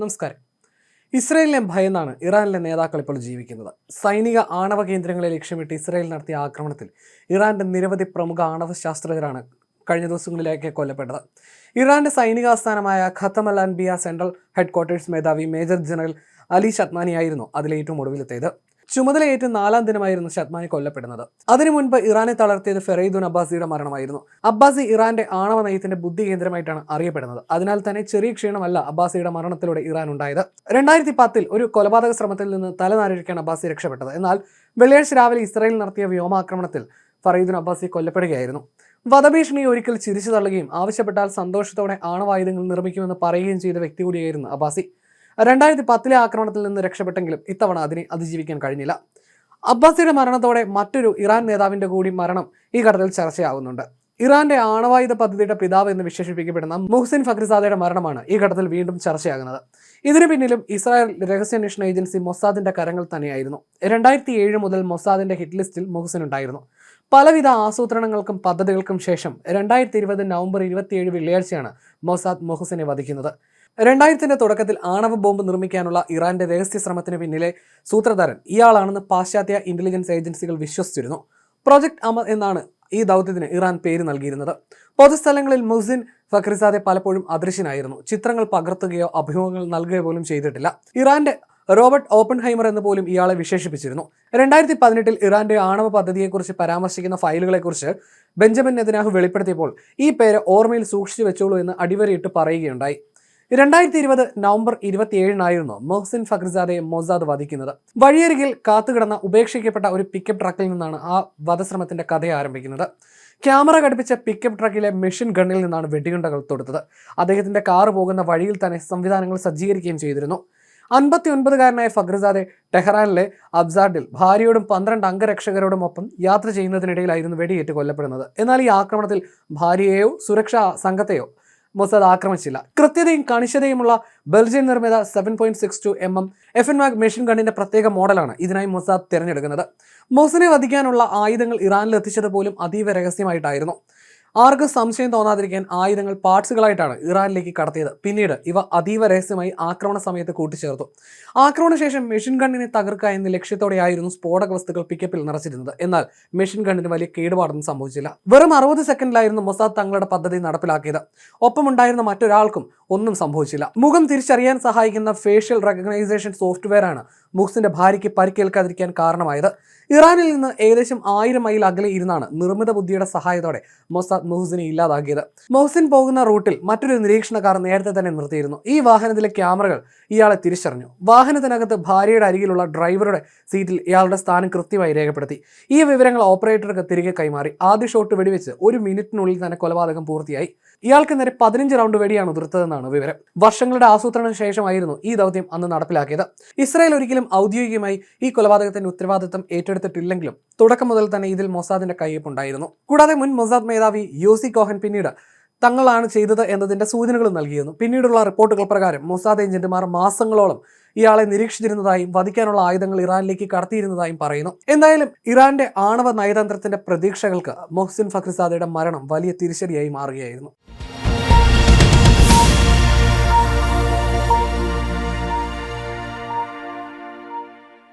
നമസ്കാരം. ഇസ്രയേലിനെ ഭയന്നാണ് ഇറാനിലെ നേതാക്കൾ ഇപ്പോൾ ജീവിക്കുന്നത്. സൈനിക ആണവ കേന്ദ്രങ്ങളെ ലക്ഷ്യമിട്ട് ഇസ്രയേൽ നടത്തിയ ആക്രമണത്തിൽ ഇറാന്റെ നിരവധി പ്രമുഖ ആണവ ശാസ്ത്രജ്ഞരാണ് കഴിഞ്ഞ ദിവസങ്ങളിലേക്ക് കൊല്ലപ്പെട്ടത്. ഇറാന്റെ സൈനിക ആസ്ഥാനമായ Khatam al Anbiya central headquarters മേധാവി മേജർ ജനറൽ അലി ഷത്മാനിയായിരുന്നു അതിലേറ്റവും ഒടുവിലെത്തിയത്. ചുമതലയേറ്റ് നാലാം ദിനമായിരുന്നു ഷത്മാനി കൊല്ലപ്പെടുന്നത്. അതിനു മുൻപ് ഇറാനെ തളർത്തിയത് ഫെറൈദുൻ അബ്ബാസിയുടെ മരണമായിരുന്നു. അബ്ബാസി ഇറാന്റെ ആണവ നയത്തിന്റെ ബുദ്ധി കേന്ദ്രമായിട്ടാണ് അറിയപ്പെടുന്നത്. അതിനാൽ തന്നെ ചെറിയ ക്ഷീണമല്ല അബ്ബാസിയുടെ മരണത്തിലൂടെ ഇറാൻ ഉണ്ടായത്. രണ്ടായിരത്തി പത്തിൽ ഒരു കൊലപാതക ശ്രമത്തിൽ നിന്ന് തലനാരിഴക്കാണ് അബ്ബാസി രക്ഷപ്പെട്ടത്. എന്നാൽ വെള്ളിയാഴ്ച രാവിലെ ഇസ്രായേൽ നടത്തിയ വ്യോമാക്രമണത്തിൽ ഫറീദുൻ അബ്ബാസി കൊല്ലപ്പെടുകയായിരുന്നു. വധഭീഷണി ഒരിക്കൽ ചിരിച്ചു തള്ളുകയും ആവശ്യപ്പെട്ടാൽ സന്തോഷത്തോടെ ആണവായുധങ്ങൾ നിർമ്മിക്കുമെന്ന് പറയുകയും ചെയ്ത വ്യക്തി കൂടിയായിരുന്നു അബ്ബാസി. രണ്ടായിരത്തി പത്തിലെ ആക്രമണത്തിൽ നിന്ന് രക്ഷപ്പെട്ടെങ്കിലും ഇത്തവണ അതിനെ അതിജീവിക്കാൻ കഴിഞ്ഞില്ല. അബ്ബാസിയുടെ മരണത്തോടെ മറ്റൊരു ഇറാൻ നേതാവിന്റെ കൂടി മരണം ഈ ഘട്ടത്തിൽ ചർച്ചയാവുന്നുണ്ട്. ഇറാന്റെ ആണവായുധ പദ്ധതിയുടെ പിതാവ് എന്ന് വിശേഷിപ്പിക്കപ്പെടുന്ന മുഹ്സിൻ ഫക്രിസാദയുടെ മരണമാണ് ഈ ഘട്ടത്തിൽ വീണ്ടും ചർച്ചയാകുന്നത്. ഇതിനു പിന്നിലും ഇസ്രായേൽ രഹസ്യാന്വേഷണ ഏജൻസി മൊസാദിന്റെ കരങ്ങൾ തന്നെയായിരുന്നു. രണ്ടായിരത്തി ഏഴ് മുതൽ മൊസാദിന്റെ ഹിറ്റ് ലിസ്റ്റിൽ മുഹ്സിൻ ഉണ്ടായിരുന്നു പലവിധ ആസൂത്രണങ്ങൾക്കും പദ്ധതികൾക്കും ശേഷം രണ്ടായിരത്തി ഇരുപത് നവംബർ ഇരുപത്തിയേഴ് വെള്ളിയാഴ്ചയാണ് മൊസാദ് മൊഹസിനെ വധിക്കുന്നത്. രണ്ടായിരത്തിന്റെ തുടക്കത്തിൽ ആണവ ബോംബ് നിർമ്മിക്കാനുള്ള ഇറാന്റെ രഹസ്യ ശ്രമത്തിന് പിന്നിലെ സൂത്രധാരൻ ഇയാളാണെന്ന് പാശ്ചാത്യ ഇന്റലിജൻസ് ഏജൻസികൾ വിശ്വസിച്ചിരുന്നു. പ്രൊജക്ട് അമർ എന്നാണ് ഈ ദൗത്യത്തിന് ഇറാൻ പേര് നൽകിയിരുന്നത്. പൊതുസ്ഥലങ്ങളിൽ മുസിൻ ഫക്രിസാദെ പലപ്പോഴും അദൃശ്യനായിരുന്നു. ചിത്രങ്ങൾ പകർത്തുകയോ അഭിമുഖങ്ങൾ നൽകുകയോ പോലും ചെയ്തിട്ടില്ല. ഇറാന്റെ റോബർട്ട് ഓപ്പൺഹൈമർ എന്ന് പോലും ഇയാളെ വിശേഷിപ്പിച്ചിരുന്നു. രണ്ടായിരത്തി പതിനെട്ടിൽ ഇറാന്റെ ആണവ പദ്ധതിയെക്കുറിച്ച് പരാമർശിക്കുന്ന ഫയലുകളെക്കുറിച്ച് ബെഞ്ചമിൻ നെതനാഹു വെളിപ്പെടുത്തിയപ്പോൾ ഈ പേര് ഓർമ്മയിൽ സൂക്ഷിച്ചു വെച്ചോളൂ എന്ന് അടിവരയിട്ട് പറയുകയുണ്ടായി. രണ്ടായിരത്തി ഇരുപത് നവംബർ ഇരുപത്തിയേഴിനായിരുന്നു മൊഹ്സിൻ ഫക്രിസാദയെ മൊസാദ് വധിക്കുന്നത്. വഴിയരികിൽ കാത്തുകിടന്ന ഉപേക്ഷിക്കപ്പെട്ട ഒരു പിക്കപ്പ് ട്രക്കിൽ നിന്നാണ് ആ വധശ്രമത്തിന്റെ കഥ ആരംഭിക്കുന്നത്. ക്യാമറ ഘടിപ്പിച്ച പിക്കപ്പ് ട്രക്കിലെ മെഷീൻ ഗണ്ണിൽ നിന്നാണ് വെടിയുണ്ടകൾ തൊടുത്തത്. അദ്ദേഹത്തിന്റെ കാറ് പോകുന്ന വഴിയിൽ തന്നെ സംവിധാനങ്ങൾ സജ്ജീകരിക്കുകയും ചെയ്തിരുന്നു. അൻപത്തി ഒൻപതുകാരനായ ടെഹ്റാനിലെ അബ്സാഡിൽ ഭാര്യയോടും പന്ത്രണ്ട് അംഗരക്ഷകരോടും ഒപ്പം യാത്ര ചെയ്യുന്നതിനിടയിലായിരുന്നു വെടിയേറ്റ് കൊല്ലപ്പെടുന്നത്. എന്നാൽ ഈ ആക്രമണത്തിൽ ഭാര്യയെയോ സുരക്ഷാ സംഘത്തെയോ മൊസാദ് ആക്രമിച്ചില്ല. കൃത്യതയും കണിശതയുമുള്ള ബെൽജിയൻ നിർമ്മിത seven point six two M M F N MAG machine ഗണ്ണിന്റെ പ്രത്യേക മോഡലാണ് ഇതിനായി മൊസാദ് തിരഞ്ഞെടുക്കുന്നത്. മൊസിനെ വധിക്കാനുള്ള ആയുധങ്ങൾ ഇറാനിൽ എത്തിച്ചത് പോലും അതീവ രഹസ്യമായിട്ടായിരുന്നു. ആർക്കും സംശയം തോന്നാതിരിക്കാൻ ആയുധങ്ങൾ പാർട്സുകളായിട്ടാണ് ഇറാനിലേക്ക് കടത്തിയത്. പിന്നീട് ഇവ അതീവ രഹസ്യമായി ആക്രമണ സമയത്ത് കൂട്ടിച്ചേർത്തു. ആക്രമണ ശേഷം മെഷീൻ ഗണ്ണിനെ തകർക്കുക എന്ന ലക്ഷ്യത്തോടെയായിരുന്നു സ്ഫോടക വസ്തുക്കൾ പിക്കപ്പിൽ നിറച്ചിരുന്നത്. എന്നാൽ മെഷീൻ ഗണ്ണിന് വലിയ കേടുപാടൊന്നും സംഭവിച്ചില്ല. വെറും അറുപത് സെക്കൻഡിലായിരുന്നു മൊസാദ് തങ്ങളുടെ പദ്ധതി നടപ്പിലാക്കിയത്. ഒപ്പമുണ്ടായിരുന്ന മറ്റൊരാൾക്കും ഒന്നും സംഭവിച്ചില്ല. മുഖം തിരിച്ചറിയാൻ സഹായിക്കുന്ന ഫേഷ്യൽ റെക്കഗ്നൈസേഷൻ സോഫ്റ്റ്വെയർ ആണ് മുഹ്സിന്റെ ഭാര്യയ്ക്ക് പരിക്കേൽക്കാതിരിക്കാൻ കാരണമായത്. ഇറാനിൽ നിന്ന് ഏകദേശം ആയിരം മൈൽ അകലെ ഇരുന്നാണ് നിർമ്മിത ബുദ്ധിയുടെ സഹായത്തോടെ മൊസാദ് മുഹ്സിനെ ഇല്ലാതാക്കിയത്. മൊഹ്സിൻ പോകുന്ന റൂട്ടിൽ മറ്റൊരു നിരീക്ഷണക്കാർ നേരത്തെ തന്നെ നിർത്തിയിരുന്നു. ഈ വാഹനത്തിലെ ക്യാമറകൾ ഇയാളെ തിരിച്ചറിഞ്ഞു. വാഹനത്തിനകത്ത് ഭാര്യയുടെ അരികിലുള്ള ഡ്രൈവറുടെ സീറ്റിൽ ഇയാളുടെ സ്ഥാനം കൃത്യമായി രേഖപ്പെടുത്തി. ഈ വിവരങ്ങൾ ഓപ്പറേറ്റർക്ക് തിരികെ കൈമാറി. ആദ്യ ഷോട്ട് വെടിവെച്ച് ഒരു മിനിറ്റിനുള്ളിൽ തന്നെ കൊലപാതകം പൂർത്തിയായി. ഇയാൾക്ക് നേരെ പതിനഞ്ച് റൗണ്ട് വെടിയാണ് ഉതിർത്തതെന്നാണ് വിവരം. വർഷങ്ങളുടെ ആസൂത്രണ ശേഷമായിരുന്നു ഈ ദൗത്യം അന്ന് നടപ്പിലാക്കിയത്. ഇസ്രായേൽ ഒരിക്കലും ഔദ്യോഗികമായി ഈ കൊലപാതകത്തിന്റെ ഉത്തരവാദിത്തം ഏറ്റെടുത്തിട്ടില്ലെങ്കിലും തുടക്കം മുതൽ തന്നെ ഇതിൽ മൊസാദിന്റെ കയ്യൊപ്പുണ്ടായിരുന്നു കൂടാതെ മുൻ മൊസാദ് മേധാവി യോസി കോഹൻ പിന്നീട് തങ്ങളാണ് ചെയ്തത് എന്നതിന്റെ സൂചനകളും നൽകിയിരുന്നു. പിന്നീടുള്ള റിപ്പോർട്ടുകൾ പ്രകാരം മൊസാദ് ഏജന്റുമാർ മാസങ്ങളോളം ഇയാളെ നിരീക്ഷിച്ചിരുന്നതായും വധിക്കാനുള്ള ആയുധങ്ങൾ ഇറാനിലേക്ക് കടത്തിയിരുന്നതായും പറയുന്നു. എന്തായാലും ഇറാന്റെ ആണവ നയതന്ത്രത്തിന്റെ പ്രതീക്ഷകൾക്ക് മൊഹ്സിൻ ഫക്രിസാദയുടെ മരണം വലിയ തിരിച്ചടിയായി മാറുകയായിരുന്നു.